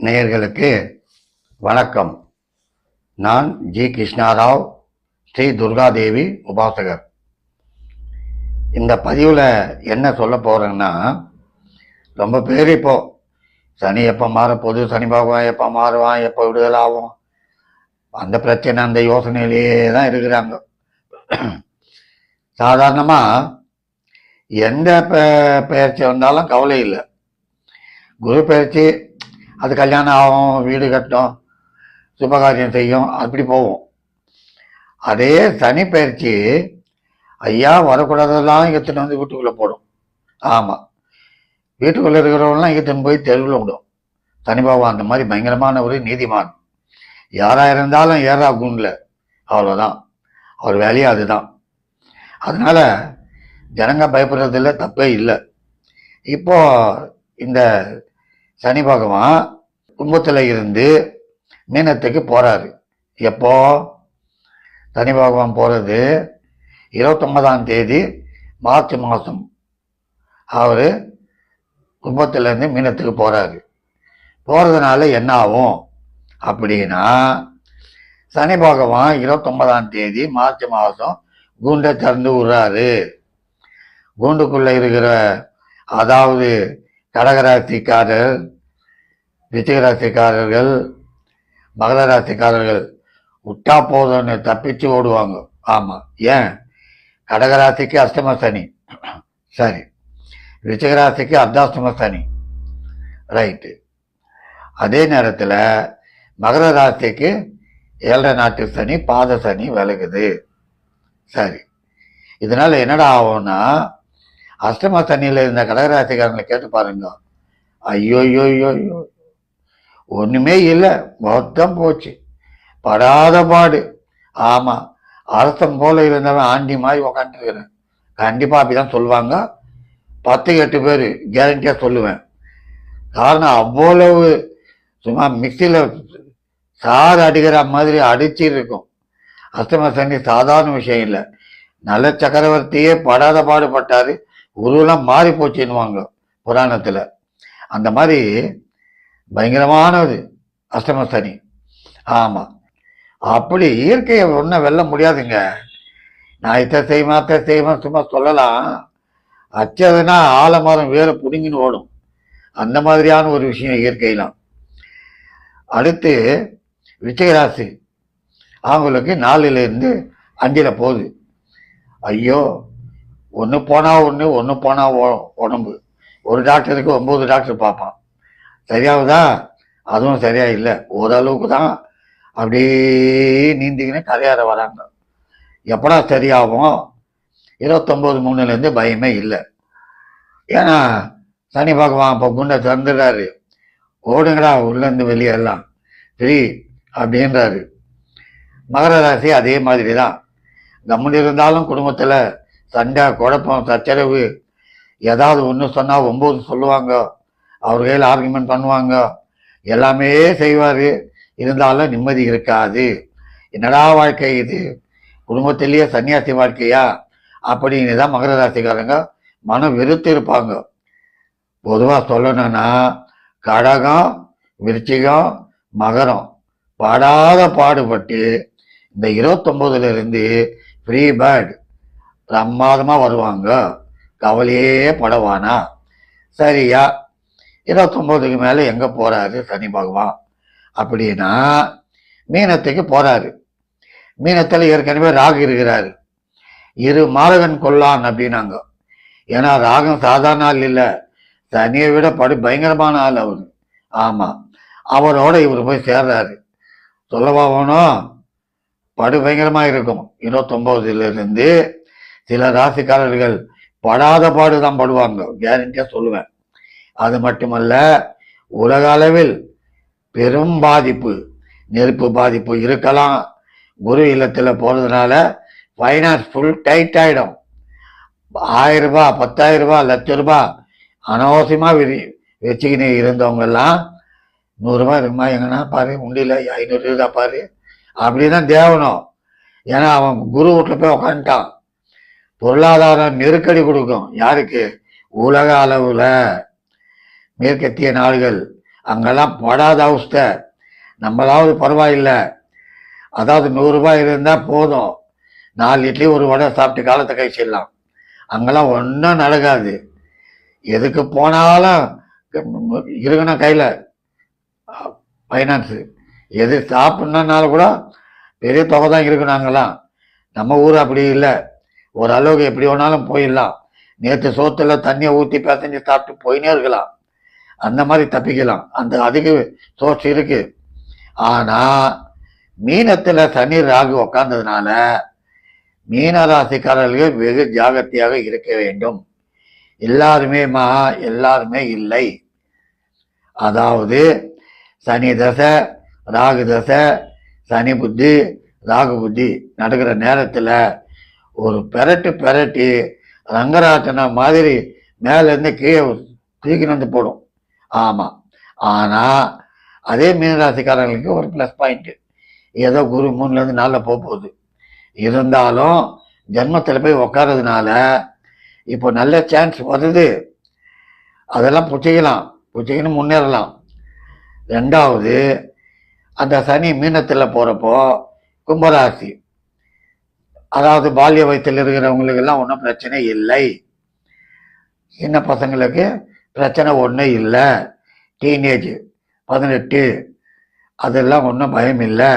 நேயர்களுக்கு வணக்கம். நான் ஜி. கிருஷ்ணாராவ் ஸ்ரீ துர்காதேவி உபாசகர். இந்த பதிவில் என்ன சொல்ல போகிறேன்னா ரொம்ப பேர் இப்போ சனி எப்போ மாறப்போகுது சனி பகவான் எப்போ மாறுவான் எப்போ விடுதல் ஆகும்? அந்த பிரச்சனை அந்த யோசனையிலேயே தான் இருக்கிறாங்க. சாதாரணமாக எந்த பெ- பெயர்ச்சி வந்தாலும் கவலை இல்லை. குரு பெயர்ச்சி அது கல்யாணம் ஆகும் வீடு கட்டும் சுபகாரியம் செய்யும் அப்படி போகும் அதே சனி பயிற்சி ஐயா வரக்கூடாததெல்லாம் இங்கத்தின்னு வந்து வீட்டுக்குள்ளே போடும். ஆமாம் வீட்டுக்குள்ளே இருக்கிறவங்களாம் இங்கத்தின்னு போய் தெருவில் விடும். சனி பகவான் அந்த மாதிரி பயங்கரமான ஒரு நீதிமான். யாராக இருந்தாலும் ஏறா குண்டில். அவ்வளோதான் அவர் வேலையே அதுதான். அதனால் ஜனங்க பயப்படுறதில்ல தப்பே இல்லை. இப்போது இந்த சனி பகவான் கும்பத்தில் இருந்து மீனத்துக்கு போறாரு. எப்போ? சனி பகவான் போறது இருபத்தொன்பதாம் தேதி மார்ச் மாதம். அவர் கும்பத்துலேருந்து மீனத்துக்கு போறாரு. போறதுனால என்ன ஆகும்? அப்படின்னா சனி பகவான் இருபத்தொன்பதாம் தேதி மார்ச் மாதம் கூண்டை திறந்து விடுறாரு. கூண்டுக்குள்ளே இருக்கிற அதாவது கடகராசிக்காரர் ரிச்சிகராசிக்காரர்கள் மகர ராசிக்காரர்கள் விட்டா போதும்னு தப்பிச்சு ஓடுவாங்க. ஆமாம் ஏன்? கடகராசிக்கு அஷ்டம சனி. சரி. ரிச்சிகராசிக்கு அர்த்தாஷ்டம சனி. ரைட்டு. அதே நேரத்தில் மகர ராசிக்கு ஏழரை நாட்டு சனி பாத சனி விலகுது. சரி. இதனால் என்னடா ஆகும்னா அஷ்டம தண்ணியில் இருந்த கடகராசிக்காரங்களை கேட்டு பாருங்க. ஐயோ ஐயோ ஐயோ ஐயோ இல்லை. மொத்தம் போச்சு. படாத பாடு. ஆமாம் அரசம் போல இருந்தவன் ஆண்டி மாதிரி உக்காந்துருக்கிறேன். கண்டிப்பாக அப்படிதான் சொல்லுவாங்க பத்து எட்டு பேர் கேரண்டியாக சொல்லுவேன். காரணம் அவ்வளவு சும்மா மிக்சியில் சாறு அடிக்கிற மாதிரி அடிச்சு இருக்கும். அஷ்டம சனி சாதாரண விஷயம் இல்லை. நல்ல சக்கரவர்த்தியே படாத பாடுபட்டாரு. உருவெல்லாம் மாறி போச்சுன்னுவாங்க புராணத்தில். அந்த மாதிரி பயங்கரமானது அஷ்டம சனி. ஆமாம் அப்படி இயற்கையை ஒன்றும் வெல்ல முடியாதுங்க. நான் இத்தை செய்வேன் அத்தை செய்வேன் சும்மா சொல்லலாம். அச்சதுன்னா ஆலமரம் வேற புடுங்கின்னு ஓடும். அந்த மாதிரியான ஒரு விஷயம் இயற்கையெல்லாம். அடுத்து விஜயராசி. அவங்களுக்கு நாலுல இருந்து போகுது. ஐயோ ஒன்று போனால் ஒன்று ஒன்று போனால் உடம்பு. ஒரு டாக்டருக்கு ஒம்பது டாக்டர் பார்ப்பான். சரியாகுதா? அதுவும் சரியா இல்லை. ஓரளவுக்கு தான் அப்படியே நீந்திக்கின்னு கரையாற வராங்க. எப்படா சரியாகும்? இருபத்தொம்போது மூணுலேருந்து பயமே இல்லை. ஏன்னா சனி பகவான் இப்போ குண்டை திறந்துடுறாரு. ஓடுங்கடா உள்ளேருந்து வெளியெல்லாம் ஃப்ரீ அப்படின்றாரு. மகர ராசி அதே மாதிரி தான் கம்முன்னு இருந்தாலும் குடும்பத்தில் சண்டை குழப்பம் சச்சரவு ஏதாவது ஒன்று சொன்னால் ஒம்பது சொல்லுவாங்க. அவர் கையில் ஆர்குமெண்ட் பண்ணுவாங்க. எல்லாமே செய்வார். இருந்தாலும் நிம்மதி இருக்காது. என்னடா வாழ்க்கை இது? குடும்பத்திலேயே சன்னியாசி வாழ்க்கையா? அப்படின்னு தான் மகர ராசிக்காரங்க மனம் வெறுத்து இருப்பாங்க. பொதுவாக சொல்லணும்னா கடகம் விருச்சிகம் மகரம் பாடாத பாடுபட்டு இந்த இருபத்தொம்போதுல இருந்து ஃப்ரீ பேர்டு பிரமாதமாக வருவாங்க. கவலையே படவானா? சரியா. இருபத்தொம்போதுக்கு மேலே எங்கே போகிறாரு சனி பகவான்? அப்படின்னா மீனத்துக்கு போகிறாரு மீனத்தில் ஏற்கனவே ராகு இருக்கிறாரு. இரு மாதகன் கொல்லான் அப்படின்னாங்க. ஏன்னா ராகம் சாதாரண ஆள் இல்லை. சனியை விட படு பயங்கரமான ஆள் அவர். ஆமாம் அவரோட இவர் போய் சேர்றாரு. சொல்லவா வேணும்? படு பயங்கரமாக இருக்கும். இருபத்தொம்போதுலேருந்து இருந்து சில ராசிக்காரர்கள் படாத பாடு தான் படுவாங்க. கேரண்டியா சொல்லுவேன். அது மட்டுமல்ல உலக அளவில் பெரும் பாதிப்பு நெருப்பு பாதிப்பு இருக்கலாம். குரு இல்லத்தில் போறதுனால ஃபைனான்ஸ் ஃபுல் டைட் ஆகிடும் ஆயிரம் ரூபாய் பத்தாயிரம் ரூபாய் லட்ச ரூபாய் அனாவசியமாக விரி வச்சுக்கின்னு இருந்தவங்க எல்லாம் நூறுரூபா இருக்குமா? எங்கன்னா பாரு உண்டியில் ஐநூறு இருக்கா பாரு? அப்படிதான் தேவனும். ஏன்னா அவன் குரு வீட்டில் போய் உக்காந்துட்டான். பொருளாதார நெருக்கடி கொடுக்கும். யாருக்கு? உலக அளவில் மேற்கத்திய நாடுகள். அங்கெல்லாம் படாத அவஸ்தை. நம்மளாவது பரவாயில்லை. அதாவது நூறுரூபா இருந்தால் போதும். நாலு இட்லி ஒரு வடை சாப்பிட்டு காலத்தை கழிச்சிடலாம். அங்கெல்லாம் ஒன்றும் நடக்காது. எதுக்கு போனாலும் இருக்கணும் கையில். ஃபைனான்ஸு எது சாப்பிட்ணுன்னாலும் கூட பெரிய தொகை தான் இருக்கணும் அங்கெல்லாம் நம்ம ஊர் அப்படி இல்லை. ஓரளவுக்கு எப்படி வேணாலும் போயிடலாம். நேற்று சோத்துல தண்ணியை ஊற்றி பிசைஞ்சு சாப்பிட்டு போயினே இருக்கலாம். அந்த மாதிரி தப்பிக்கலாம். அந்த அதுக்கு சோர்ஸ் இருக்கு. ஆனா மீனத்துல சனி ராகு உக்காந்ததுனால மீன ராசிக்காரர்கள் வெகு ஜாகிரதையாக இருக்க வேண்டும். எல்லாருமே மா எல்லாருமே இல்லை. அதாவது சனி தசை ராகு தசை சனி புத்தி ராகு புத்தி நடக்கிற நேரத்துல ஒரு பெரட்டு பெரட்டி ரங்கராஜனா மாதிரி மேலேருந்து கீழே தூக்கின்னு வந்து போடும். ஆமாம் ஆனால் அதே மீனராசிக்காரங்களுக்கு ஒரு ப்ளஸ் பாயிண்ட்டு ஏதோ குரு மூணுலேருந்து நாளில் போக போகுது இருந்தாலும் ஜென்மத்தில் போய் உக்காரதுனால இப்போ நல்ல சான்ஸ் வருது. அதெல்லாம் பிடிச்சிக்கலாம் புச்சிக்கணும் முன்னேறலாம். ரெண்டாவது அந்த சனி மீனத்தில் போகிறப்போ கும்பராசி. அதாவது பால்ய வயத்தில் இருக்கிறவங்களுக்கு எல்லாம் ஒன்றும் பிரச்சனை இல்லை. சின்ன பசங்களுக்கு பிரச்சனை ஒன்றும் இல்லை. டீனேஜ் பதினெட்டு அதெல்லாம் ஒன்றும் பயம் இல்லை.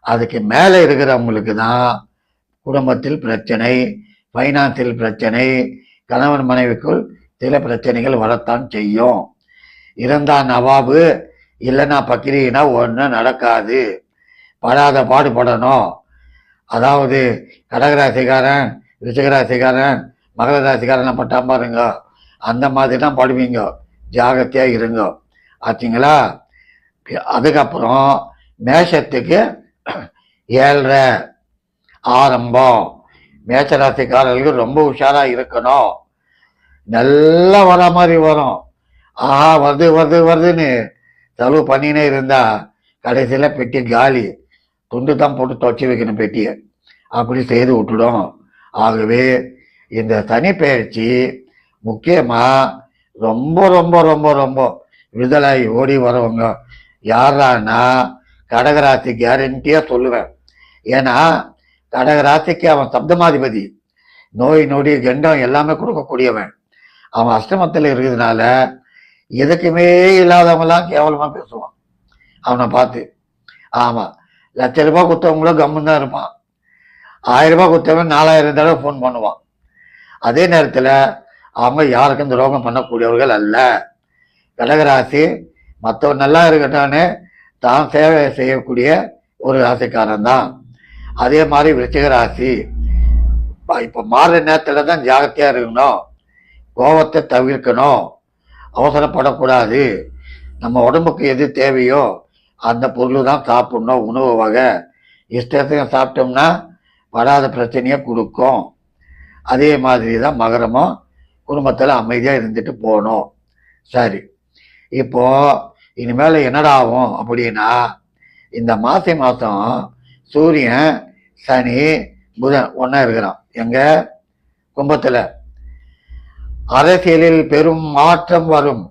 அதுக்கு மேலே இருக்கிறவங்களுக்கு தான் குடும்பத்தில் பிரச்சனை ஃபைனான்சியல் பிரச்சனை கணவன் மனைவிக்குள் சில பிரச்சனைகள் வரத்தான் செய்யும். இருந்தா நவாபு இல்லைன்னா பக்கிரினா ஒன்றும் நடக்காது. படாத பாடுபடணும். அதாவது கடகராசிக்காரன் ரிஷகராசிக்காரன் மகர ராசிக்காரன் பட்டா பாருங்க. அந்த மாதிரி தான் படுவீங்க. ஜாகிரதையா இருங்க. ஆச்சுங்களா அதுக்கப்புறம் மேஷத்துக்கு ஏழரை ஆரம்பம். மேஷராசிக்காரர்களுக்கு ரொம்ப உஷாராக இருக்கணும். நல்லா வர மாதிரி வரும். ஆஹா வருது வருது வருதுன்னு செலவு பண்ணினே இருந்தா கடைசியில் பெட்டி காலி. துண்டு தான் போட்டு துவச்சி வைக்கணும் பெட்டியை. அப்படி செய்து விட்டுடும். ஆகவே இந்த தனி பயிற்சி ரொம்ப ரொம்ப ரொம்ப ரொம்ப விடுதலாகி ஓடி வரவங்க. யாரான்னா கடகராசி கேரண்டியாக சொல்லுவேன். ஏன்னா கடகராசிக்கு அவன் சப்தமாதிபதி. நோய் நொடி கண்டம் எல்லாமே கொடுக்கக்கூடியவன். அவன் அஷ்டமத்தில் இருக்கிறதுனால எதுக்குமே இல்லாதவங்களாம் கேவலமாக பேசுவான். அவனை பார்த்து. ஆமாம் லட்ச ரூபாய் கொடுத்தவங்களும் கம்முன்னு தான் இருப்பான். ஆயிரம் ரூபாய் கொடுத்தவன் நாலாயிரம் தடவை ஃபோன் பண்ணுவான். அதே நேரத்தில் அவங்க யாருக்கும் துரோகம் பண்ணக்கூடியவர்கள் அல்ல. கடகராசி மற்றவன் நல்லா இருக்கட்டான்னு தான் சேவை செய்யக்கூடிய ஒரு ராசிக்காரன் தான். அதே மாதிரி விருச்சிக ராசி. மாறுற நேரத்தில் தான் ஜாகிரதையாக இருக்கணும். கோபத்தை தவிர்க்கணும். அவசரப்படக்கூடாது. நம்ம உடம்புக்கு எது தேவையோ அந்த பொருள் தான் சாப்பிட்ணும். உணவு வகை இஷ்டத்துக்கு சாப்பிட்டோம்னா வராத பிரச்சனையை கொடுக்கும். அதே மாதிரி தான் மகரமும் குடும்பத்தில் அமைதியாக இருந்துட்டு போகணும். சரி. இப்போ இனிமேல் என்னடா ஆகும் அப்படின்னா இந்த மாசி மாதம் சூரியன் சனி புதன் ஒன்றா இருக்கிறான். எங்கள் கும்பத்தில். அரசியலில் பெரும் மாற்றம் வரும்.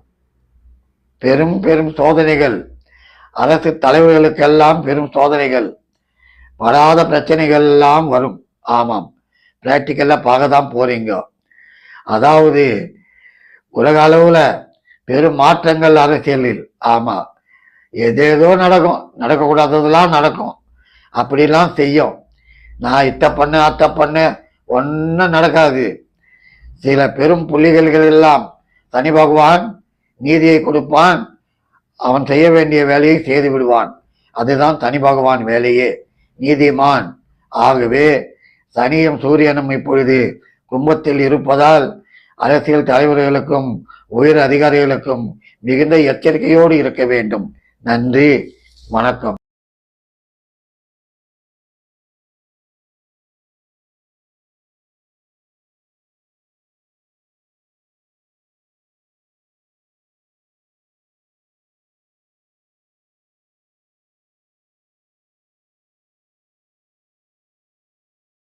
பெரும் பெரும் சோதனைகள். அரசு தலைவர்களுக்கெல்லாம் பெரும் சோதனைகள். வராத பிரச்சனைகள் எல்லாம் வரும். ஆமாம். பிராக்டிக்கலாக பார்க்க தான் போறீங்க. அதாவது உலக அளவுல பெரும் மாற்றங்கள் அரசியலில். ஆமா. எதேதோ நடக்கும். நடக்கக்கூடாததெல்லாம் நடக்கும். அப்படிலாம் செய்யும். நான் இத்த பண்ணு அத்த பண்ணு ஒன்றும் நடக்காது. சில பெரும் புள்ளிகள் எல்லாம் சனி பகவான் நீதியை கொடுப்பான். அவன் செய்ய வேண்டிய வேலையை செய்து விடுவான். அதுதான் தனி பகவான் வேலையே. நீதிமான். ஆகவே சனியும் சூரியனும் இப்பொழுது கும்பத்தில் இருப்பதால் அரசியல் தலைவர்களுக்கும் உயர் அதிகாரிகளுக்கும் மிகுந்த எச்சரிக்கையோடு இருக்க வேண்டும். நன்றி. வணக்கம்.